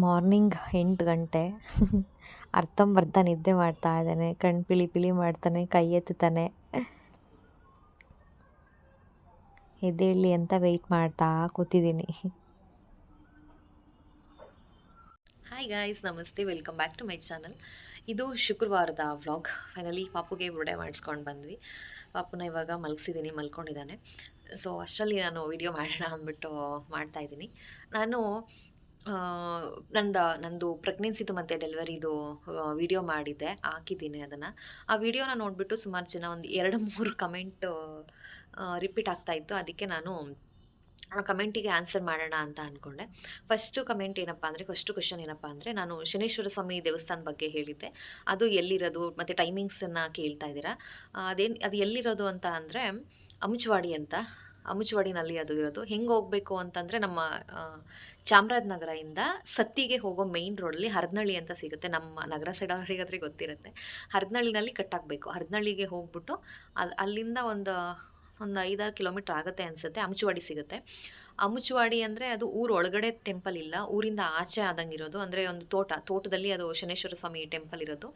Morning ಎಂಟು ಗಂಟೆ. ಅರ್ಥಂಬರ್ಧ ನಿದ್ದೆ ಮಾಡ್ತಾ ಇದ್ದಾನೆ. ಕಣ್ಣು ಪಿಳಿ ಪಿಳಿ ಮಾಡ್ತಾನೆ, ಕೈ ಎತ್ತುತ್ತಾನೆ. ಎದ್ದೇಳಿ ಅಂತ ವೆಯ್ಟ್ ಮಾಡ್ತಾ ಕೂತಿದ್ದೀನಿ. ಹಾಯ್ ಗಾಯ್ಸ್ ನಮಸ್ತೆ. Welcome back to my channel ಇದು ಶುಕ್ರವಾರದ ವ್ಲಾಗ್ ಫೈನಲಿ ಪಾಪುಗೆ ಬಿಡೆ ಮಾಡಿಸ್ಕೊಂಡು ಬಂದ್ವಿ. ಪಾಪುನ ಇವಾಗ ಮಲಗಿಸಿದ್ದೀನಿ ಮಲ್ಕೊಂಡಿದ್ದಾನೆ. ಸೊ ಅಷ್ಟರಲ್ಲಿ ನಾನು ವಿಡಿಯೋ ಮಾಡೋಣ ಅಂದ್ಬಿಟ್ಟು ಮಾಡ್ತಾಯಿದ್ದೀನಿ ನಾನು ನಂದು ನಂದು ಪ್ರೆಗ್ನೆನ್ಸಿದು ಮತ್ತು ಡೆಲಿವರಿದು ವಿಡಿಯೋ ಮಾಡಿದ್ದೆ, ಹಾಕಿದ್ದೀನಿ ಅದನ್ನು. ಆ ವಿಡಿಯೋನ ನೋಡಿಬಿಟ್ಟು ಸುಮಾರು ಜನ ಒಂದು ಎರಡು, ಮೂರು ಕಮೆಂಟು ರಿಪೀಟ್ ಆಗ್ತಾ ಇತ್ತು. ಅದಕ್ಕೆ ನಾನು ಆ ಕಮೆಂಟಿಗೆ ಆನ್ಸರ್ ಮಾಡೋಣ ಅಂತ ಅಂದ್ಕೊಂಡೆ ಫಸ್ಟು ಕಮೆಂಟ್ ಏನಪ್ಪ ಅಂದರೆ ಫಸ್ಟು ಕ್ವಶನ್ ಏನಪ್ಪ ಅಂದರೆ, ನಾನು ಶನೇಶ್ವರ ಸ್ವಾಮಿ ದೇವಸ್ಥಾನ ಬಗ್ಗೆ ಹೇಳಿದ್ದೆ. ಅದು ಎಲ್ಲಿರೋದು, ಮತ್ತು ಟೈಮಿಂಗ್ಸನ್ನು ಕೇಳ್ತಾ ಇದ್ದೀರಾ? ಅದೇನು, ಅದು ಎಲ್ಲಿರೋದು ಅಂತ ಅಂದರೆ, ಅಮುಚವಾಡಿ ಅಂತ. ಅಮುಚವಾಡಿನಲ್ಲಿ ಅದು ಇರೋದು. ಹೆಂಗೆ ಹೋಗಬೇಕು ಅಂತಂದರೆ ನಮ್ಮ ಚಾಮರಾಜನಗರದಿಂದ ಸತ್ತಿಗೆ ಹೋಗೋ ಮೈನ್ ರೋಡಲ್ಲಿ ಹರದನಳ್ಳಿ ಅಂತ ಸಿಗುತ್ತೆ. ನಮ್ಮ ನಗರ ಸೈಡ್ ಅವರಿಗಾದ್ರೆ ಗೊತ್ತಿರುತ್ತೆ. ಹರದನಳ್ಳಿನಲ್ಲಿ ಕಟ್ಟಾಗಬೇಕು ಹರದನಳ್ಳಿಗೆ ಹೋಗ್ಬಿಟ್ಟು ಅಲ್ಲಿ ಅಲ್ಲಿಂದ ಒಂದು ಒಂದು ಐದಾರು ಕಿಲೋಮೀಟ್ರ್ ಆಗುತ್ತೆ ಅನಿಸುತ್ತೆ. ಅಮುಚವಾಡಿ ಸಿಗುತ್ತೆ. ಅಮುಚುವಾಡಿ ಅಂದರೆ ಅದು ಊರು ಒಳಗಡೆ ಟೆಂಪಲ್ ಇಲ್ಲ. ಊರಿಂದ ಆಚೆ ಆದಂಗೆ ಇರೋದು ಅಂದರೆ ಒಂದು ತೋಟ, ತೋಟದಲ್ಲಿ ಅದು ಶನೇಶ್ವರ ಸ್ವಾಮಿ ಟೆಂಪಲ್ ಇರೋದು.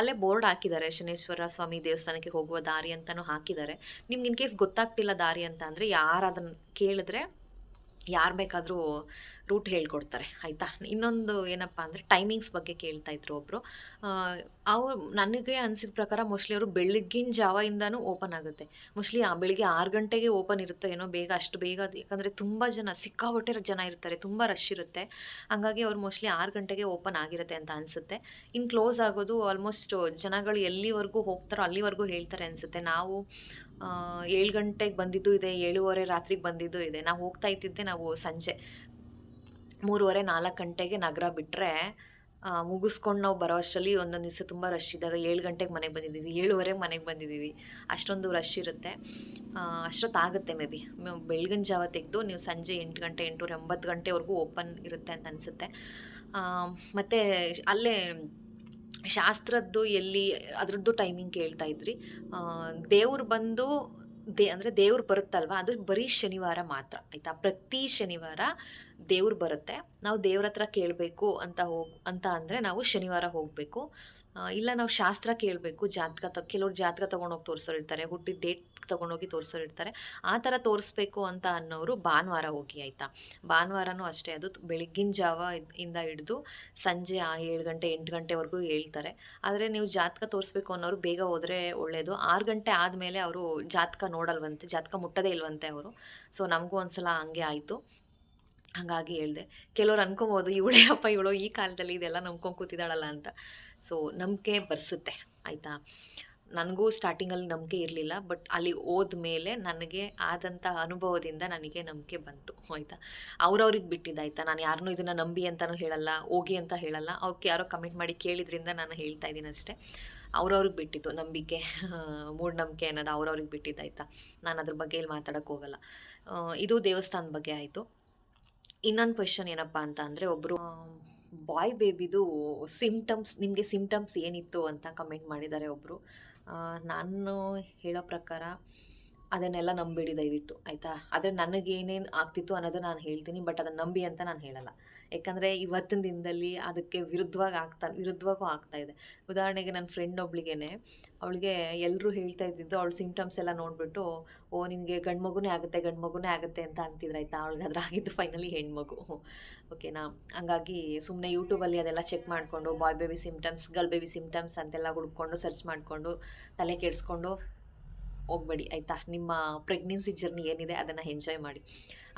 ಅಲ್ಲೇ ಬೋರ್ಡ್ ಹಾಕಿದ್ದಾರೆ. ಶನೇಶ್ವರ ಸ್ವಾಮಿ ದೇವಸ್ಥಾನಕ್ಕೆ ಹೋಗುವ ದಾರಿ ಅಂತಲೂ ಹಾಕಿದ್ದಾರೆ. ನಿಮ್ಗೆ ಇನ್ ಕೇಸ್ ಗೊತ್ತಾಗ್ತಿಲ್ಲ ದಾರಿ ಅಂತ ಅಂದರೆ ಯಾರು ಅದನ್ನು ಕೇಳಿದ್ರೆ ಯಾರು ಬೇಕಾದರೂ ರೂಟ್ ಹೇಳ್ಕೊಡ್ತಾರೆ, ಆಯಿತಾ? ಇನ್ನೊಂದು ಏನಪ್ಪ ಅಂದರೆ ಟೈಮಿಂಗ್ಸ್ ಬಗ್ಗೆ ಕೇಳ್ತಾ ಇದ್ರು ಒಬ್ಬರು ಅವ್ರು ನನಗೆ ಅನಿಸಿದ ಪ್ರಕಾರ ಮೋಸ್ಟ್ಲಿ ಅವರು ಬೆಳಗ್ಗಿನ ಜಾವದಿಂದನೂ ಓಪನ್ ಆಗುತ್ತೆ. ಮೋಸ್ಟ್ಲಿ ಆ ಬೆಳಿಗ್ಗೆ ಆರು ಗಂಟೆಗೆ ಓಪನ್ ಇರುತ್ತೋ ಏನೋ ಬೇಗ, ಅಷ್ಟು ಬೇಗ ಯಾಕಂದರೆ ತುಂಬ ಜನ, ಸಿಕ್ಕಾಪಟ್ಟೆ ಜನ ಇರ್ತಾರೆ, ತುಂಬ ರಶ್ ಇರುತ್ತೆ. ಹಂಗಾಗಿ ಅವ್ರು ಮೋಸ್ಟ್ಲಿ ಆರು ಗಂಟೆಗೆ ಓಪನ್ ಆಗಿರುತ್ತೆ ಅಂತ ಅನಿಸುತ್ತೆ. ಇನ್ನು ಕ್ಲೋಸ್ ಆಗೋದು ಆಲ್ಮೋಸ್ಟ್ ಜನಗಳು ಎಲ್ಲಿವರೆಗೂ ಹೋಗ್ತಾರೋ ಅಲ್ಲಿವರೆಗೂ ಹೇಳ್ತಾರೆ ಅನಿಸುತ್ತೆ. ನಾವು ಏಳು ಗಂಟೆಗೆ ಬಂದಿದ್ದು ಇದೆ, ಏಳುವರೆ ರಾತ್ರಿಗೆ ಬಂದಿದ್ದು ಇದೆ. ನಾವು ಹೋಗ್ತಾ ಇದ್ದಿದ್ದೆ ನಾವು ಸಂಜೆ. ಮೂರುವರೆ, ನಾಲ್ಕು ಗಂಟೆಗೆ ನಗರ ಬಿಟ್ಟರೆ ಮುಗಿಸ್ಕೊಂಡು ನಾವು ಬರೋ ಅಷ್ಟರಲ್ಲಿ ಒಂದೊಂದು ದಿವಸ ತುಂಬ ರಶ್ ಇದ್ದಾಗ ಏಳು ಗಂಟೆಗೆ ಮನೆಗೆ ಬಂದಿದ್ದೀವಿ ಏಳುವರೆಗೆ ಮನೆಗೆ ಬಂದಿದ್ದೀವಿ ಅಷ್ಟೊಂದು ರಶ್ ಇರುತ್ತೆ. ಅಷ್ಟೊತ್ತಾಗುತ್ತೆ ಮೇ ಬಿ. ಬೆಳಗಿನ ಜಾವ ತೆಗೆದು ನೀವು ಸಂಜೆ ಎಂಟು ಗಂಟೆ, ಎಂಟೂವರೆ ಎಂಬತ್ತು ಗಂಟೆವರೆಗೂ ಓಪನ್ ಇರುತ್ತೆ ಅಂತ ಅನಿಸುತ್ತೆ. ಮತ್ತು ಅಲ್ಲೇ ಶಾಸ್ತ್ರದ್ದು ಎಲ್ಲಿ, ಅದರದ್ದು ಟೈಮಿಂಗ್ ಕೇಳ್ತಾ ಇದ್ರಿ. ದೇವ್ರು ಬಂದು, ದೇ, ಅಂದರೆ ದೇವ್ರು ಬರುತ್ತಲ್ವ, ಅದು ಬರೀ ಶನಿವಾರ ಮಾತ್ರ, ಆಯಿತಾ? ಪ್ರತಿ ಶನಿವಾರ ದೇವ್ರು ಬರುತ್ತೆ. ನಾವು ದೇವ್ರ ಹತ್ರ ಕೇಳಬೇಕು ಅಂತ ಹೋಗ್, ಅಂತ ಅಂದರೆ ನಾವು ಶನಿವಾರ ಹೋಗಬೇಕು. ಇಲ್ಲ ನಾವು ಶಾಸ್ತ್ರ ಕೇಳಬೇಕು, ಜಾತಕ ತ, ಕೆಲವ್ರು ಜಾತಕ ತೊಗೊಂಡೋಗಿ ತೋರಿಸೋರು ಇರ್ತಾರೆ ಹುಟ್ಟಿದ ಡೇಟ್ ತೊಗೊಂಡೋಗಿ ತೋರಿಸೋರು ಇರ್ತಾರೆ. ಆ ಥರ ತೋರಿಸ್ಬೇಕು ಅಂತ ಅನ್ನೋರು ಭಾನುವಾರ ಹೋಗಿ ಆಯಿತಾ? ಭಾನುವಾರನೂ ಅಷ್ಟೇ, ಅದು ಬೆಳಗ್ಗಿನ ಜಾವ ಇಂದ ಹಿಡಿದು ಸಂಜೆ ಆ ಏಳು ಗಂಟೆ, ಎಂಟು ಗಂಟೆವರೆಗೂ ಹೇಳ್ತಾರೆ. ಆದರೆ ನೀವು ಜಾತಕ ತೋರಿಸ್ಬೇಕು ಅನ್ನೋರು ಬೇಗ ಹೋದರೆ ಒಳ್ಳೆಯದು ಆರು ಗಂಟೆ ಆದಮೇಲೆ ಅವರು ಜಾತಕ ನೋಡಲ್ವಂತೆ, ಜಾತಕ ಮುಟ್ಟದೇ ಇಲ್ವಂತೆ ಅವರು. ಸೊ, ನಮಗೂ ಒಂದು ಸಲ ಹಂಗೆ ಆಯಿತು. ಹಾಗಾಗಿ ಹೇಳಿದೆ. ಕೆಲವ್ರು ಅನ್ಕೊಬೋದು, ಇವಳೇ ಅಪ್ಪ, ಇವಳು ಈ ಕಾಲದಲ್ಲಿ ಇದೆಲ್ಲ ನಂಬ್ಕೊಂಡು ಕೂತಿದ್ದಾಳಲ್ಲ ಅಂತ. ಸೊ ನಂಬಿಕೆ ಬರ್ಸುತ್ತೆ, ಆಯಿತಾ? ನನಗೂ ಸ್ಟಾರ್ಟಿಂಗಲ್ಲಿ ನಂಬಿಕೆ ಇರಲಿಲ್ಲ ಬಟ್ ಅಲ್ಲಿ ಹೋದ್ಮೇಲೆ ನನಗೆ ಆದಂಥ ಅನುಭವದಿಂದ ನನಗೆ ನಂಬಿಕೆ ಬಂತು, ಆಯಿತಾ? ಅವ್ರವ್ರಿಗೆ ಬಿಟ್ಟಿದ್ದಾಯ್ತಾ ನಾನು ಯಾರನ್ನೂ ಇದನ್ನು ನಂಬಿ ಅಂತಲೂ ಹೇಳಲ್ಲ, ಹೋಗಿ ಅಂತ ಹೇಳಲ್ಲ. ಅವ್ರಿಗೆ ಯಾರೋ ಕಮೆಂಟ್ ಮಾಡಿ ಕೇಳಿದ್ರಿಂದ ನಾನು ಹೇಳ್ತಾ ಇದ್ದೀನಿ ಅಷ್ಟೇ. ಅವ್ರವ್ರಿಗೆ ಬಿಟ್ಟಿತ್ತು ನಂಬಿಕೆ ಮೂಢನಂಬಿಕೆ ಅನ್ನೋದು ಅವ್ರವ್ರಿಗೆ ಬಿಟ್ಟಿದ್ದಾಯ್ತಾ ನಾನು ಅದ್ರ ಬಗ್ಗೆ ಇಲ್ಲಿ ಮಾತಾಡೋಕ್ಕೆ ಹೋಗಲ್ಲ. ಇದು ದೇವಸ್ಥಾನದ ಬಗ್ಗೆ ಆಯಿತು. ಇನ್ನೊಂದು ಕ್ವೆಶನ್ ಏನಪ್ಪ ಅಂತ ಅಂದರೆ ಒಬ್ಬರು ಬಾಯ್ ಬೇಬಿದು ಸಿಮ್ಟಮ್ಸ್ ನಿಮಗೆ ಸಿಮ್ಟಮ್ಸ್ ಏನಿತ್ತು ಅಂತ ಕಮೆಂಟ್ ಮಾಡಿದ್ದಾರೆ ಒಬ್ಬರು ನಾನು ಹೇಳೋ ಪ್ರಕಾರ ಅದನ್ನೆಲ್ಲ ನಂಬಿಡಿ ದಯವಿಟ್ಟು, ಆಯಿತಾ? ಆದರೆ ನನಗೇನೇನು ಆಗ್ತಿತ್ತು ಅನ್ನೋದು ನಾನು ಹೇಳ್ತೀನಿ, ಬಟ್ ಅದನ್ನು ನಂಬಿ ಅಂತ ನಾನು ಹೇಳಲ್ಲ. ಯಾಕಂದರೆ ಇವತ್ತಿನ ದಿನದಲ್ಲಿ ಅದಕ್ಕೆ ವಿರುದ್ಧವಾಗಿ ಆಗ್ತಾ, ವಿರುದ್ಧವಾಗೂ ಆಗ್ತಾ ಇದೆ. ಉದಾಹರಣೆಗೆ ನನ್ನ ಫ್ರೆಂಡ್ ಒಬ್ಳಿಗೇನೆ, ಅವಳಿಗೆ ಎಲ್ಲರೂ ಹೇಳ್ತಾ ಇದ್ದಿದ್ದು ಅವಳ ಸಿಂಪ್ಟಮ್ಸ್ ಎಲ್ಲ ನೋಡಿಬಿಟ್ಟು, ಓ, ನಿನಗೆ ಗಂಡು ಮಗುನೇ ಆಗುತ್ತೆ, ಗಂಡು ಮಗುನೇ ಆಗುತ್ತೆ ಅಂತ ಅಂತಿದ್ರು, ಆಯಿತಾ? ಅವಳಿಗೆ ಅದ್ರಾಗಿದ್ದು ಫೈನಲಿ ಹೆಣ್ಮಗು. ಓಕೆನಾ? ಹಂಗಾಗಿ ಸುಮ್ಮನೆ ಯೂಟ್ಯೂಬಲ್ಲಿ ಅದೆಲ್ಲ ಚೆಕ್ ಮಾಡಿಕೊಂಡು boy baby symptoms girl baby symptoms ಅಂತೆಲ್ಲ ಹುಡ್ಕೊಂಡು ಸರ್ಚ್ ಮಾಡಿಕೊಂಡು, ತಲೆ ಕೆಡಿಸ್ಕೊಂಡು ಹೋಗ್ಬೇಡಿ, ಆಯಿತಾ? ನಿಮ್ಮ ಪ್ರೆಗ್ನೆನ್ಸಿ ಜರ್ನಿ ಏನಿದೆ ಅದನ್ನು ಎಂಜಾಯ್ ಮಾಡಿ.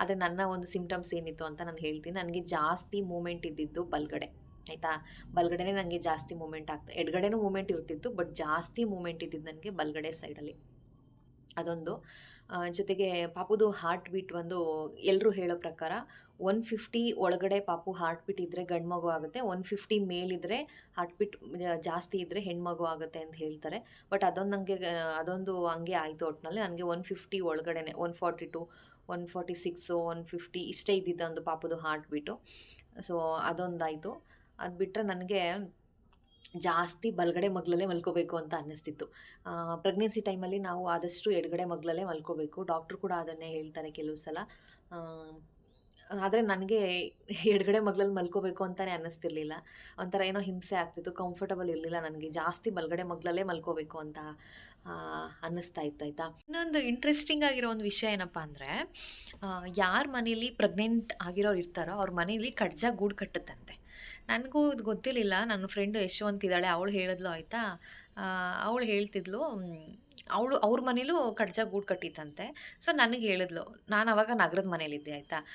ಆದರೆ ನನ್ನ ಒಂದು ಸಿಂಪ್ಟಮ್ಸ್ ಏನಿತ್ತು ಅಂತ ನಾನು ಹೇಳ್ತೀನಿ. ನನಗೆ ಜಾಸ್ತಿ ಮೂಮೆಂಟ್ ಇದ್ದಿದ್ದು ಬಲ್ಗಡೆ, ಆಯಿತಾ? ಬಲ್ಗಡೆನೇ ನನಗೆ ಜಾಸ್ತಿ ಮೂಮೆಂಟ್ ಆಗ್ತಾ, ಎಡಗಡೆನೂ ಮೂಮೆಂಟ್ ಇರ್ತಿತ್ತು ಬಟ್ ಜಾಸ್ತಿ ಮೂಮೆಂಟ್ ಇದ್ದಿದ್ದು ನನಗೆ ಬಲ್ಗಡೆ ಸೈಡಲ್ಲಿ ಅದೊಂದು. ಜೊತೆಗೆ ಪಾಪುದು ಹಾರ್ಟ್ ಬೀಟ್ ಒಂದು ಎಲ್ಲರೂ ಹೇಳೋ ಪ್ರಕಾರ ಒನ್ ಫಿಫ್ಟಿ ಒಳಗಡೆ ಪಾಪು ಹಾರ್ಟ್ ಬೀಟ್ ಇದ್ದರೆ ಗಂಡು ಮಗು ಆಗುತ್ತೆ ಒನ್ ಫಿಫ್ಟಿ ಮೇಲಿದ್ದರೆ ಹಾರ್ಟ್ ಬೀಟ್ ಜಾಸ್ತಿ ಇದ್ದರೆ ಹೆಣ್ಮಗು ಆಗುತ್ತೆ ಅಂತ ಹೇಳ್ತಾರೆ. ಬಟ್ ಅದೊಂದು ನನಗೆ ಅದೊಂದು ಹಂಗೆ ಆಯಿತು ಒಟ್ಟಿನಲ್ಲಿ ನನಗೆ ಒನ್ ಫಿಫ್ಟಿ ಒಳಗಡೆ one forty two one forty six one fifty ಇಷ್ಟೇ ಇದ್ದಿದ್ದ ಒಂದು ಪಾಪುದು ಹಾರ್ಟ್ ಬೀಟು ಸೊ ಅದೊಂದಾಯಿತು. ಅದು ಬಿಟ್ಟರೆ ನನಗೆ ಜಾಸ್ತಿ ಬಲಗಡೆ ಮಗ್ಲಲ್ಲೇ ಮಲ್ಕೋಬೇಕು ಅಂತ ಅನ್ನಿಸ್ತಿತ್ತು. ಪ್ರೆಗ್ನೆನ್ಸಿ ಟೈಮಲ್ಲಿ ನಾವು ಆದಷ್ಟು ಎಡಗಡೆ ಮಗ್ಲಲ್ಲೇ ಮಲ್ಕೋಬೇಕು. ಡಾಕ್ಟ್ರು ಕೂಡ ಅದನ್ನೇ ಹೇಳ್ತಾರೆ ಕೆಲವು ಸಲ. ಆದರೆ ನನಗೆ ಎಡಗಡೆ ಮಗ್ಲಲ್ಲಿ ಮಲ್ಕೋಬೇಕು ಅಂತಲೇ ಅನ್ನಿಸ್ತಿರ್ಲಿಲ್ಲ. ಒಂಥರ ಏನೋ ಹಿಂಸೆ ಆಗ್ತಿತ್ತು ಕಂಫರ್ಟಬಲ್ ಇರಲಿಲ್ಲ ನನಗೆ. ಜಾಸ್ತಿ ಬಲಗಡೆ ಮಗ್ಲಲ್ಲೇ ಮಲ್ಕೋಬೇಕು ಅಂತ ಅನ್ನಿಸ್ತಾ ಇತ್ತು, ಆಯಿತಾ? ಇನ್ನೊಂದು ಇಂಟ್ರೆಸ್ಟಿಂಗ್ ಆಗಿರೋ ಒಂದು ವಿಷಯ ಏನಪ್ಪ ಅಂದರೆ ಯಾರ ಮನೇಲಿ ಪ್ರೆಗ್ನೆಂಟ್ ಆಗಿರೋರು ಇರ್ತಾರೋ ಅವ್ರ ಮನೇಲಿ ಕಡ್ಜ ಗೂಡು ಕಟ್ಟುತ್ತಂತೆ. ನನಗೂ ಇದು ಗೊತ್ತಿರಲಿಲ್ಲ. ನನ್ನ ಫ್ರೆಂಡು ಯಶವಂತ ಇದ್ದಾಳೆ. ಅವಳು ಹೇಳಿದ್ಲು, ಆಯಿತಾ? ಅವಳು ಹೇಳ್ತಿದ್ಲು ಅವಳು, ಅವ್ರ ಮನೇಲೂ ಕಡ್ಜ ಗೂಡು ಕಟ್ಟಿತ್ತಂತೆ. ಸೊ ನನಗೆ ಹೇಳಿದ್ಲು. ನಾನು ಅವಾಗ ನಗರದ ಮನೇಲಿದ್ದೆ, ಆಯಿತಾ?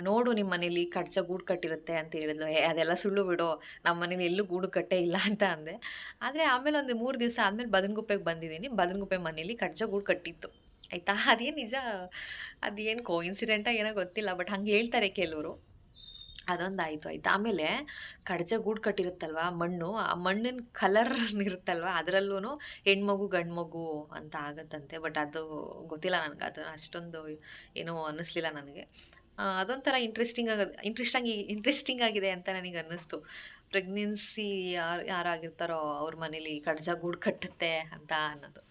ನೋಡು ನಿಮ್ಮ ಮನೇಲಿ ಕಡ್ಜ ಗೂಡು ಕಟ್ಟಿರುತ್ತೆ ಅಂತ ಹೇಳಿದ್ಲು. ಏ, ಅದೆಲ್ಲ ಸುಳ್ಳು ಬಿಡು. ನಮ್ಮ ಮನೇಲಿ ಎಲ್ಲೂ ಗೂಡು ಕಟ್ಟೇ ಇಲ್ಲ ಅಂತ ಅಂದೆ. ಆದರೆ ಆಮೇಲೆ ಒಂದು ಮೂರು ದಿವಸ ಆದಮೇಲೆ ಬದನಗುಪ್ಪೆಗೆ ಬಂದಿದ್ದೀನಿ. ಬದನಗುಪ್ಪೆ ಮನೇಲಿ ಕಡ್ಜ ಗೂಡು ಕಟ್ಟಿತ್ತು. ಆಯಿತಾ? ಅದೇನು ನಿಜ? ಅದೇನು ಕೋ ಇನ್ಸಿಡೆಂಟಾ ಏನೋ ಗೊತ್ತಿಲ್ಲ. ಬಟ್ ಹಂಗೆ ಹೇಳ್ತಾರೆ ಕೆಲವರು. ಅದೊಂದು ಆಯಿತು? ಆಯ್ತು ಆಮೇಲೆ ಕಡಜ ಗೂಡು ಕಟ್ಟಿರುತ್ತಲ್ವ ಮಣ್ಣು, ಆ ಮಣ್ಣಿನ ಕಲರ್ ಇರುತ್ತಲ್ವ ಅದರಲ್ಲೂ ಹೆಣ್ಮಗು ಗಂಡು ಮಗು ಅಂತ ಆಗುತ್ತಂತೆ ಬಟ್ ಅದು ಗೊತ್ತಿಲ್ಲ ನನಗೆ, ಅದು ಅಷ್ಟೊಂದು ಏನೂ ಅನ್ನಿಸ್ಲಿಲ್ಲ ನನಗೆ. ಅದೊಂಥರ ಇಂಟ್ರೆಸ್ಟಿಂಗ್ ಆಗೋದು ಇಂಟ್ರೆಸ್ಟಾಗಿ ಇಂಟ್ರೆಸ್ಟಿಂಗ್ ಆಗಿದೆ ಅಂತ ನನಗೆ ಅನ್ನಿಸ್ತು. ಪ್ರೆಗ್ನೆನ್ಸಿ ಯಾರು, ಯಾರಾಗಿರ್ತಾರೋ ಅವ್ರ ಮನೇಲಿ ಕಡಜ ಗೂಡು ಕಟ್ಟುತ್ತೆ ಅಂತ ಅನ್ನೋದು.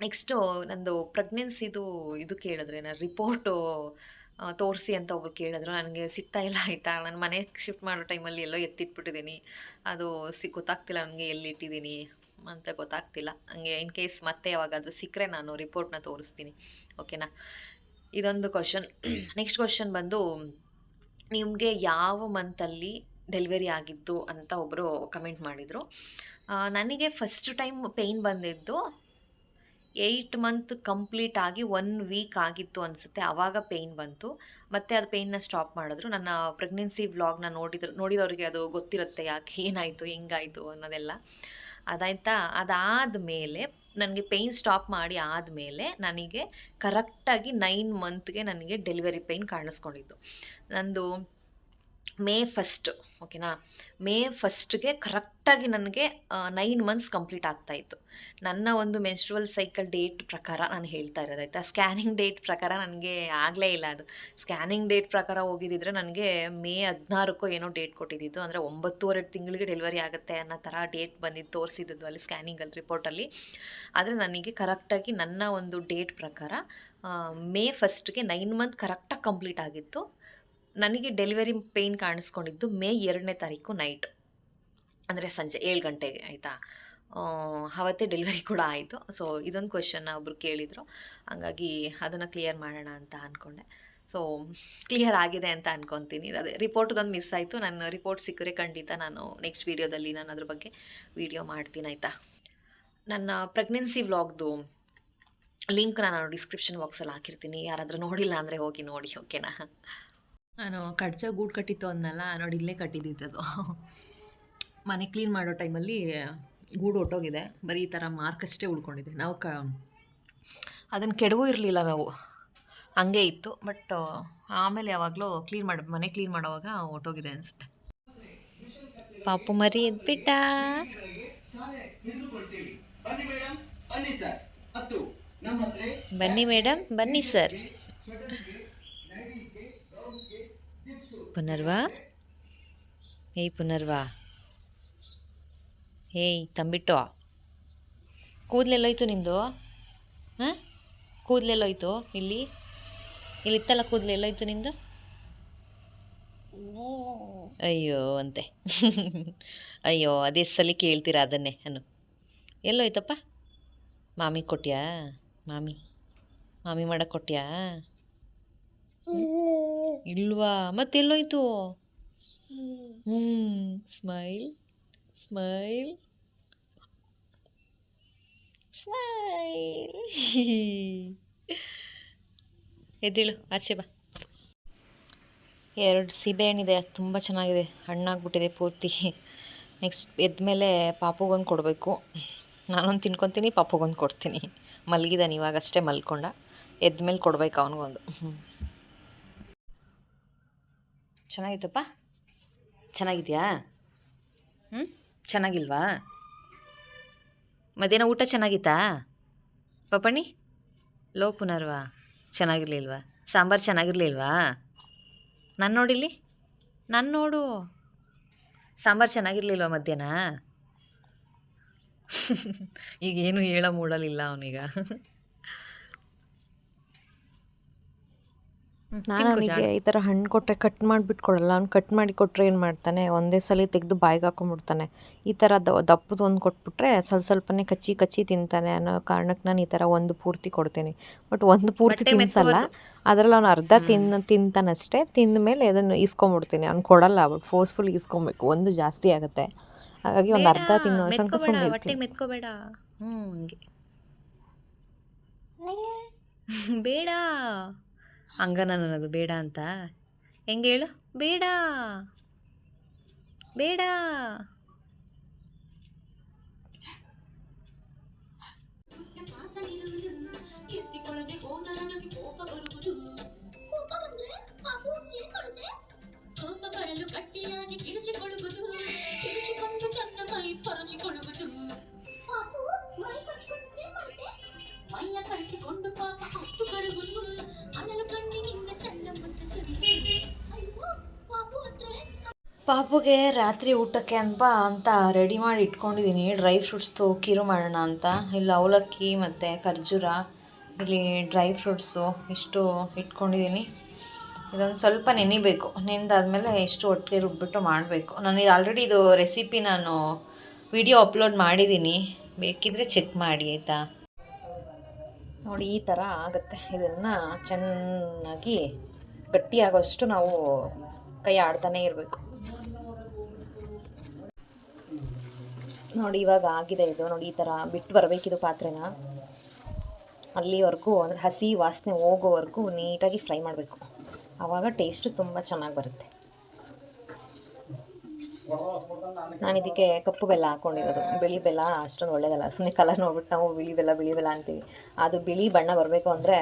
ನೆಕ್ಸ್ಟು ನಂದು ಪ್ರೆಗ್ನೆನ್ಸಿದು ಇದು ಕೇಳಿದ್ರೆ, ನಾನು ರಿಪೋರ್ಟು ತೋರಿಸಿ ಅಂತ ಒಬ್ರು ಕೇಳಿದ್ರು. ನನಗೆ ಸಿಗ್ತಾ ಇಲ್ಲ ಆಯಿತಾ? ನಾನು ಮನೆ ಶಿಫ್ಟ್ ಮಾಡೋ ಟೈಮಲ್ಲಿ ಎಲ್ಲೋ ಎತ್ತಿಟ್ಬಿಟ್ಟಿದ್ದೀನಿ ಅದು ಸಿ, ಗೊತ್ತಾಗ್ತಿಲ್ಲ ನನಗೆ ಎಲ್ಲಿ ಇಟ್ಟಿದ್ದೀನಿ ಅಂತ ಗೊತ್ತಾಗ್ತಿಲ್ಲ. ಹಂಗೆ ಇನ್ ಕೇಸ್ ಮತ್ತೆ ಯಾವಾಗಾದರೂ ಸಿಕ್ಕರೆ ನಾನು ರಿಪೋರ್ಟ್ನ ತೋರಿಸ್ತೀನಿ. ಓಕೆನಾ ಇದೊಂದು ಕ್ವಶನ್ ನೆಕ್ಸ್ಟ್ ಕ್ವಶನ್ ಬಂದು, ನಿಮಗೆ ಯಾವ ಮಂತಲ್ಲಿ ಡೆಲಿವರಿ ಆಗಿದ್ದು ಅಂತ ಒಬ್ಬರು ಕಮೆಂಟ್ ಮಾಡಿದರು. ನನಗೆ ಫಸ್ಟ್ ಟೈಮ್ ಪೇಯ್ನ್ ಬಂದಿದ್ದು ಏಯ್ಟ್ ಮಂತ್ ಕಂಪ್ಲೀಟ್ ಆಗಿ ಒನ್ ವೀಕ್ ಆಗಿತ್ತು ಅನಿಸುತ್ತೆ. ಆವಾಗ ಪೇಯ್ನ್ ಬಂತು. ಮತ್ತು ಅದು ಪೇಯ್ನ ಸ್ಟಾಪ್ ಮಾಡಿದ್ರು. ನನ್ನ ಪ್ರೆಗ್ನೆನ್ಸಿ ವ್ಲಾಗ್ನ ನೋಡಿದ್ರು, ನೋಡಿರೋರಿಗೆ ಅದು ಗೊತ್ತಿರುತ್ತೆ ಯಾಕೆ, ಏನಾಯಿತು, ಹೆಂಗಾಯಿತು ಅನ್ನೋದೆಲ್ಲ. ಅದಾಯ್ತಾ? ಅದಾದ ಮೇಲೆ ನನಗೆ ಪೇಯ್ನ್ ಸ್ಟಾಪ್ ಮಾಡಿ ಆದಮೇಲೆ ನನಗೆ ಕರೆಕ್ಟಾಗಿ ನೈನ್ ಮಂತ್ಗೆ ನನಗೆ ಡೆಲಿವರಿ ಪೇಯ್ನ್ ಕಾಣಿಸ್ಕೊಂಡಿದ್ದು. ನಂದು ಮೇ ಫಸ್ಟ್ ಓಕೆನಾ? ಮೇ ಫಸ್ಟ್ಗೆ ಕರೆಕ್ಟಾಗಿ ನನಗೆ ನೈನ್ ಮಂತ್ಸ್ ಕಂಪ್ಲೀಟ್ ಆಗ್ತಾಯಿತ್ತು ನನ್ನ ಒಂದು ಮೆನ್ಸ್ಟ್ರುವಲ್ ಸೈಕಲ್ ಡೇಟ್ ಪ್ರಕಾರ ನಾನು ಹೇಳ್ತಾ ಇರೋದು, ಆಯಿತಾ? ಸ್ಕ್ಯಾನಿಂಗ್ ಡೇಟ್ ಪ್ರಕಾರ ನನಗೆ ಆಗಲೇ ಇಲ್ಲ ಅದು. ಸ್ಕ್ಯಾನಿಂಗ್ ಡೇಟ್ ಪ್ರಕಾರ ಹೋಗಿದ್ದಿದ್ರೆ ನನಗೆ ಮೇ ಹದಿನಾರಕ್ಕೋ ಏನೋ ಡೇಟ್ ಕೊಟ್ಟಿದ್ದಿತ್ತು. ಅಂದರೆ ಒಂಬತ್ತೂವರೆ ತಿಂಗಳಿಗೆ ಡೆಲಿವರಿ ಆಗುತ್ತೆ ಅನ್ನೋ ಥರ ಡೇಟ್ ಬಂದಿದ್ದು ತೋರಿಸಿದ್ದು ಅಲ್ಲಿ ಸ್ಕ್ಯಾನಿಂಗಲ್ಲಿ ರಿಪೋರ್ಟಲ್ಲಿ. ಆದರೆ ನನಗೆ ಕರೆಕ್ಟಾಗಿ ನನ್ನ ಒಂದು ಡೇಟ್ ಪ್ರಕಾರ ಮೇ ಫಸ್ಟ್ಗೆ ನೈನ್ ಮಂತ್ ಕರೆಕ್ಟಾಗಿ ಕಂಪ್ಲೀಟ್ ಆಗಿತ್ತು. ನನಗೆ ಡೆಲಿವರಿ ಪೇಯ್ನ್ ಕಾಣಿಸ್ಕೊಂಡಿದ್ದು ಮೇ ಎರಡನೇ ತಾರೀಕು ನೈಟ್ ಅಂದರೆ ಸಂಜೆ ಏಳು ಗಂಟೆಗೆ, ಆಯಿತಾ? ಅವತ್ತೇ ಡೆಲಿವರಿ ಕೂಡ ಆಯಿತು. ಸೊ ಇದೊಂದು ಕ್ವೆಶನ್ನ ಒಬ್ಬರು ಕೇಳಿದರು. ಹಾಗಾಗಿ ಅದನ್ನು ಕ್ಲಿಯರ್ ಮಾಡೋಣ ಅಂತ ಅಂದ್ಕೊಂಡೆ ಸೊ ಕ್ಲಿಯರ್ ಆಗಿದೆ ಅಂತ ಅನ್ಕೊತೀನಿ. ಅದೇ ರಿಪೋರ್ಟ್ದೊಂದು ಮಿಸ್ ಆಯಿತು. ನನ್ನ ರಿಪೋರ್ಟ್ ಸಿಕ್ಕರೆ ಖಂಡಿತ ನಾನು ನೆಕ್ಸ್ಟ್ ವೀಡಿಯೋದಲ್ಲಿ ನಾನು ಅದ್ರ ಬಗ್ಗೆ ವೀಡಿಯೋ ಮಾಡ್ತೀನಿ, ಆಯಿತಾ? ನನ್ನ ಪ್ರೆಗ್ನೆನ್ಸಿ ವ್ಲಾಗ್ದು ಲಿಂಕ್ ನಾನು ಡಿಸ್ಕ್ರಿಪ್ಷನ್ ಬಾಕ್ಸಲ್ಲಿ ಹಾಕಿರ್ತೀನಿ. ಯಾರಾದರೂ ನೋಡಿಲ್ಲ ಅಂದರೆ ಹೋಗಿ ನೋಡಿ ಓಕೆನಾ ನಾನು ಕಡ್ಚ ಗೂಡು ಕಟ್ಟಿತ್ತು ಅಂದಲ್ಲ ನೋಡಿ ಇಲ್ಲೇ ಕಟ್ಟಿದ್ದಿದ್ದು ಮನೆ ಕ್ಲೀನ್ ಮಾಡೋ ಟೈಮಲ್ಲಿ ಗೂಡು ಹೊಟ್ಟೋಗಿದೆ ಬರೀ ಈ ಥರ ಮಾರ್ಕ್ ಅಷ್ಟೇ ಉಳ್ಕೊಂಡಿದೆ. ನಾವು ಕ ಅದನ್ನು ಕೆಡವೂ ಇರಲಿಲ್ಲ ನಾವು. ಹಂಗೆ ಇತ್ತು ಬಟ್ ಆಮೇಲೆ ಯಾವಾಗಲೂ ಕ್ಲೀನ್ ಮಾಡಿ ಮನೆ ಕ್ಲೀನ್ ಮಾಡೋವಾಗ ಹೊಟ್ಟೋಗಿದೆ ಅನಿಸುತ್ತೆ. ಪಾಪು ಮರಿ ಎದ್ಬಿಟ್ಟ ಬನ್ನಿ ಮೇಡಮ್ ಬನ್ನಿ ಸರ್ ಪುನರ್ವಾ? ಏಯ್ ಪುನರ್ವಾ? ಏಯ್, ತಂಬಿಟ್ಟು? ಕೂದಲೆಲ್ಲೋಯ್ತು ನಿಂದು ಹಾಂ? ಕೂದಲೆಲ್ಲೋಯ್ತು ಇಲ್ಲಿ? ಇಲ್ಲಿತ್ತಲ್ಲ ಕೂದಲು ಎಲ್ಲೋಯ್ತು ನಿಂದು ಅಯ್ಯೋ, ಅಂತೆ. ಅಯ್ಯೋ, ಅದೇ ಸಲ ಕೇಳ್ತೀರಾ ಅದನ್ನೇ, ಅನ್ನು. ಎಲ್ಲೋಯ್ತಪ್ಪ? ಮಾಮಿ ಕೊಟ್ಯಾ? ಮಾಮಿ. ಮಾಮಿ ಮಾಡಕ್ಕೆ ಕೊಟ್ಯಾ? ಇಲ್ವಾ? ಮತ್ತೆಲ್ಲೋಯ್ತು? ಹ್ಞೂ ಸ್ಮೈಲ್ ಸ್ಮೈಲ್. ಸ್ಮೈಲ್. ಎದ್ದೇಳು ಆಚೆ ಬಾ. ಎರಡು ಸೀಬೆಹಣ್ಣಿದೆ ತುಂಬ ಚೆನ್ನಾಗಿದೆ. ಹಣ್ಣಾಗ್ಬಿಟ್ಟಿದೆ ಪೂರ್ತಿ. ನೆಕ್ಸ್ಟ್ ಎದ್ಮೇಲೆ ಪಾಪುಗೊಂದು ಕೊಡಬೇಕು. ನಾನೊಂದು ತಿನ್ಕೊತೀನಿ ಪಾಪುಗೊಂದು ಕೊಡ್ತೀನಿ. ಮಲಗಿದ್ದಾನೆ ಇವಾಗಷ್ಟೇ ಮಲ್ಕೊಂಡ. ಎದ್ಮೇಲೆ ಕೊಡ್ಬೇಕು ಅವನಿಗೊಂದು. ಹ್ಞೂ ಚೆನ್ನಾಗಿತ್ತಪ್ಪ. ಚೆನ್ನಾಗಿದೆಯಾ? ಹ್ಞೂ ಚೆನ್ನಾಗಿಲ್ವಾ? ಮಧ್ಯಾಹ್ನ ಊಟ ಚೆನ್ನಾಗಿತ್ತಾ? ಪಪ್ಪಣಿ ಲೋ ಪುನರ್ವಾ, ಚೆನ್ನಾಗಿರ್ಲಿಲ್ವಾ? ಸಾಂಬಾರು ಚೆನ್ನಾಗಿರ್ಲಿಲ್ವಾ? ನಾನು ನೋಡಿಲ್ಲಿ? ನಾನು ನೋಡು. ಸಾಂಬಾರು ಚೆನ್ನಾಗಿರ್ಲಿಲ್ವಾ ಮಧ್ಯಾಹ್ನ? ಈಗೇನು ಹೇಳ ಮೂಡಲಿಲ್ಲ ಅವನೀಗ. ನಾನು ಅವನಿಗೆ ಈ ಥರ ಹಣ್ಣು ಕೊಟ್ಟರೆ ಕಟ್ ಮಾಡಿಬಿಟ್ಟು ಕೊಡಲ್ಲ ಅವ್ನು ಕಟ್ ಮಾಡಿ ಕೊಟ್ಟರೆ ಏನು ಮಾಡ್ತಾನೆ? ಒಂದೇ ಸಲ ತೆಗೆದು ಬಾಯಿಗೆ ಹಾಕೊಂಡ್ಬಿಡ್ತಾನೆ ಈ ಥರ ದ ದಪ್ಪದ ಒಂದು ಕೊಟ್ಬಿಟ್ರೆ ಸ್ವಲ್ಪ ಸ್ವಲ್ಪನೇ ಕಚ್ಚಿ ಕಚ್ಚಿ ತಿಂತಾನೆ ಅನ್ನೋ ಕಾರಣಕ್ಕೆ ನಾನು ಈ ಥರ ಒಂದು ಪೂರ್ತಿ ಕೊಡ್ತೀನಿ. ಬಟ್ ಒಂದು ಪೂರ್ತಿ ತಿನ್ಸಲ್ಲ. ಅದರಲ್ಲಿ ಅವ್ನು ಅರ್ಧ ತಿನ್ನ ತಿಂತಾನಷ್ಟೇ. ತಿಂದ ಮೇಲೆ ಅದನ್ನು ಇಸ್ಕೊಂಬಿಡ್ತೀನಿ ಅವ್ನು ಕೊಡಲ್ಲ ಬಟ್ ಫೋರ್ಸ್ಫುಲ್ ಇಸ್ಕೊಬೇಕು ಒಂದು ಜಾಸ್ತಿ ಆಗುತ್ತೆ. ಹಾಗಾಗಿ ಒಂದು ಅರ್ಧ ತಿನ್ನೋ ತನಕ ಸುಮ್ಮನೆ ಮೆತ್ಕೋಬೇಡ. ಹ್ಞೂ ಹಂಗೆ? ಬೇಡ. ಹಂಗನ ನನ್ನದು ಬೇಡ ಅಂತ. ಹೆಂಗೆ ಹೇಳು? ಬೇಡ. ಬೇಡ. ಪಾಪುಗೆ ರಾತ್ರಿ ಊಟಕ್ಕೆ ಅನ್ಪ ಅಂತ ರೆಡಿ ಮಾಡಿ ಇಟ್ಕೊಂಡಿದ್ದೀನಿ ಡ್ರೈ ಫ್ರೂಟ್ಸ್ದು ಕಿರು ಮಾಡೋಣ ಅಂತ. ಇಲ್ಲಿ, ಅವಲಕ್ಕಿ ಮತ್ತು ಖರ್ಜೂರ, ಇಲ್ಲಿ ಡ್ರೈ ಫ್ರೂಟ್ಸು ಇಷ್ಟು ಇಟ್ಕೊಂಡಿದ್ದೀನಿ ಇದೊಂದು ಸ್ವಲ್ಪ ನೆನಿಬೇಕು. ನೆನೆದಾದ್ಮೇಲೆ ಇಷ್ಟು ಒಟ್ಟಿಗೆ ರುಬ್ಬಿಟ್ಟು ಮಾಡಬೇಕು. ನಾನು ಇದು ಆಲ್ರೆಡಿ ಇದು ರೆಸಿಪಿ ನಾನು ವಿಡಿಯೋ ಅಪ್ಲೋಡ್ ಮಾಡಿದ್ದೀನಿ ಬೇಕಿದ್ರೆ ಚೆಕ್ ಮಾಡಿ, ಆಯಿತಾ? ನೋಡಿ, ಈ ಥರ ಆಗುತ್ತೆ. ಇದನ್ನು ಚೆನ್ನಾಗಿ ಗಟ್ಟಿಯಾಗೋಷ್ಟು ನಾವು ಕೈ ಆಡ್ತಾನೆ ಇರಬೇಕು. ನೋಡಿ, ಇವಾಗ ಆಗಿದೆ ಇದು. ನೋಡಿ, ಈ ಥರ ಬಿಟ್ಟು ಬರಬೇಕಿದು ಪಾತ್ರೆನ. ಅಲ್ಲಿವರೆಗೂ ಅಂದರೆ ಹಸಿ ವಾಸನೆ ಹೋಗೋವರೆಗೂ ನೀಟಾಗಿ ಫ್ರೈ ಮಾಡಬೇಕು. ಆವಾಗ ಟೇಸ್ಟು ತುಂಬ ಚೆನ್ನಾಗಿ ಬರುತ್ತೆ. ನಾನು ಇದಕ್ಕೆ ಕಪ್ಪು ಬೆಲ್ಲ ಹಾಕ್ಕೊಂಡಿರೋದು ಬಿಳಿ ಬೆಲ್ಲ ಅಷ್ಟೊಂದು ಒಳ್ಳೇದಲ್ಲ. ಸುಮ್ಮನೆ ಕಲರ್ ನೋಡ್ಬಿಟ್ಟು ನಾವು ಬಿಳಿ ಬೆಲ್ಲ ಬಿಳಿ ಬೆಲ್ಲ ಅಂತೀವಿ. ಅದು ಬಿಳಿ ಬಣ್ಣ ಬರಬೇಕು ಅಂದರೆ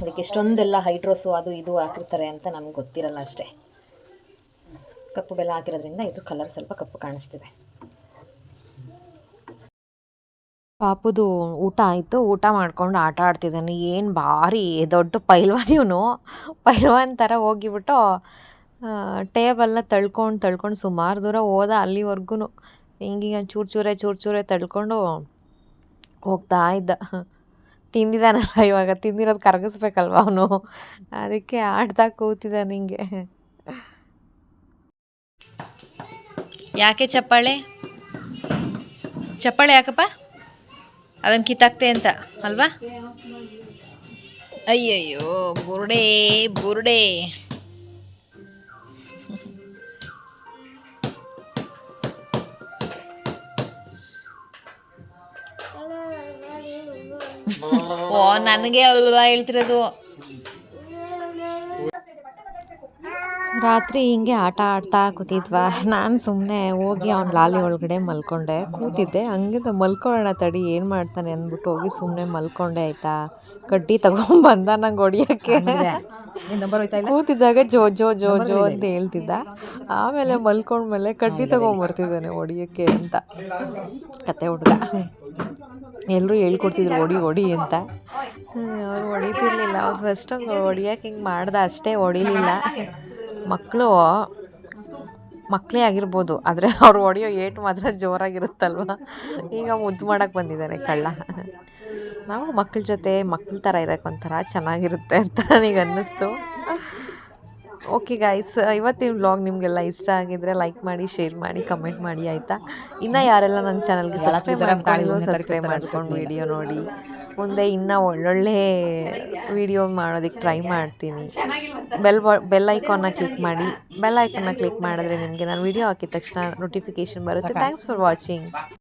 ಅದಕ್ಕೆ ಎಷ್ಟೊಂದೆಲ್ಲ ಹೈಡ್ರೋಸು ಅದು ಇದು ಹಾಕಿರ್ತಾರೆ ಅಂತ ನಮ್ಗೆ ಗೊತ್ತಿರಲ್ಲ ಅಷ್ಟೇ. ಕಪ್ಪು ಬೆಲ್ಲ ಹಾಕಿರೋದ್ರಿಂದ ಇದು ಕಲರ್ ಸ್ವಲ್ಪ ಕಪ್ಪು ಕಾಣಿಸ್ತಿದೆ. ಪಾಪುದು ಊಟ ಆಯಿತು, ಊಟ ಮಾಡ್ಕೊಂಡು ಆಟ ಆಡ್ತಿದ್ದಾನೆ. ಏನು ಭಾರಿ ದೊಡ್ಡ ಪೈಲ್ವಾನ್ ಇವನು. ಪೈಲ್ವಾನ್ ಥರ ಹೋಗಿಬಿಟ್ಟು ಟೇಬಲ್ನ ತಳ್ಕೊಂಡು ತಳ್ಕೊಂಡು ಸುಮಾರು ದೂರ ಹೋದ ಅಲ್ಲಿವರೆಗೂ ಹಿಂಗೀಗ ಚೂರು ಚೂರೇ ಚೂರು ಚೂರೇ ತಳ್ಕೊಂಡು ಹೋಗ್ತಾ ಇದ್ದ. ತಿಂದಿದ್ದಾನಲ್ಲ ಇವಾಗ, ತಿಂದಿರೋದು ಕರಗಿಸ್ಬೇಕಲ್ವ ಅವನು? ಅದಕ್ಕೆ ಆಡ್ತಾ ಕೂತಿದ್ದಾನೆ ಹಿಂಗೆ. ಯಾಕೆ ಚಪ್ಪಾಳೆ? ಚಪ್ಪಾಳೆ ಯಾಕಪ್ಪ? ಅದನ್ನು ಕಿತ್ತಾಕ್ತೆ ಅಂತ ಅಲ್ವಾ? ಅಯ್ಯಯ್ಯೋ ಬುರುಡೆ ಬುರುಡೆ. ಓ ನನಗೆ ಅಲ್ವಾ ಹೇಳ್ತಿರೋದು? ರಾತ್ರಿ ಹಿಂಗೆ ಆಟ ಆಡ್ತಾ ಕೂತಿದ್ವಾ. ನಾನು ಸುಮ್ಮನೆ ಹೋಗಿ ಅವ್ನ ಲಾಲಿ ಒಳಗಡೆ ಮಲ್ಕೊಂಡೆ. ಕೂತಿದ್ದೆ. ಹಂಗೆ ಮಲ್ಕೊಳ್ಳೋಣ ತಡಿ ಏನು ಮಾಡ್ತಾನೆ ಅಂದ್ಬಿಟ್ಟು ಹೋಗಿ ಸುಮ್ಮನೆ ಮಲ್ಕೊಂಡೆ ಆಯ್ತಾ. ಕಡ್ಡಿ ತಗೊಂಬಂದ ನಂಗೆ ಹೊಡಿಯೋಕ್ಕೆ. ಕೂತಿದ್ದಾಗ ಜೋ ಜೋ ಜೋ ಜೋ ಅಂತ ಹೇಳ್ತಿದ್ದ. ಆಮೇಲೆ ಮಲ್ಕೊಂಡ್ಮೇಲೆ ಕಡ್ಡಿ ತಗೊಂಬರ್ತಿದ್ದಾನೆ ಹೊಡಿಯೋಕ್ಕೆ ಅಂತ. ಕತೆ ಹುಡುಗ. ಎಲ್ಲರೂ ಹೇಳ್ಕೊಡ್ತಿದ್ರು ಹೊಡಿ ಹೊಡಿ ಅಂತ. ಅವ್ರು ಹೊಡಿತಿರ್ಲಿಲ್ಲ. ಅವ್ರು ಫಸ್ಟ್ ಹೊಡಿಯೋಕೆ ಹಿಂಗೆ ಮಾಡ್ದೆ ಅಷ್ಟೇ ಹೊಡಿಲಿಲ್ಲ. ಮಕ್ಕಳು ಮಕ್ಕಳೇ ಆಗಿರ್ಬೋದು ಆದರೆ ಅವ್ರು ಹೊಡೆಯೋ ಏಟು ಮಾತ್ರ ಜೋರಾಗಿರುತ್ತಲ್ವ? ಈಗ ಮುದ್ದು ಮಾಡೋಕ್ಕೆ ಬಂದಿದ್ದಾರೆ ಕಳ್ಳ. ನಾವು ಮಕ್ಕಳ ಜೊತೆ ಮಕ್ಕಳ ಥರ ಇರೋಕ್ಕೆ ಒಂಥರ ಚೆನ್ನಾಗಿರುತ್ತೆ ಅಂತ ನನಗೆ ಅನ್ನಿಸ್ತು. ಓಕೆ ಗಾಯ್ಸ್ ಇವತ್ತಿನ ವ್ಲಾಗ್ ನಿಮಗೆಲ್ಲ ಇಷ್ಟ ಆಗಿದ್ರೆ ಲೈಕ್ ಮಾಡಿ ಶೇರ್ ಮಾಡಿ ಕಮೆಂಟ್ ಮಾಡಿ ಆಯಿತಾ? ಇನ್ನು ಯಾರೆಲ್ಲ ನನ್ನ ಚಾನಲ್ಗೆ ಸಬ್ಸ್ಕ್ರೈಬ್ ಮಾಡ್ಕೊಂಡಿಲ್ಲ ಸಬ್ಸ್ಕ್ರೈಬ್ ಮಾಡ್ಕೊಂಡು ವಿಡಿಯೋ ನೋಡಿ. ಮುಂದೆ ಇನ್ನೂ ಒಳ್ಳೊಳ್ಳೆ ವಿಡಿಯೋ ಮಾಡೋದಕ್ಕೆ ಟ್ರೈ ಮಾಡ್ತೀನಿ. ಬೆಲ್ ಬೆಲ್ ಐಕಾನ್ನ ಕ್ಲಿಕ್ ಮಾಡಿ. ಬೆಲ್ ಐಕಾನ್ನ ಕ್ಲಿಕ್ ಮಾಡಿದ್ರೆ ನಿಮಗೆ ನಾನು ವಿಡಿಯೋ ಹಾಕಿದ ತಕ್ಷಣ ನೋಟಿಫಿಕೇಶನ್ ಬರುತ್ತೆ. Thanks for watching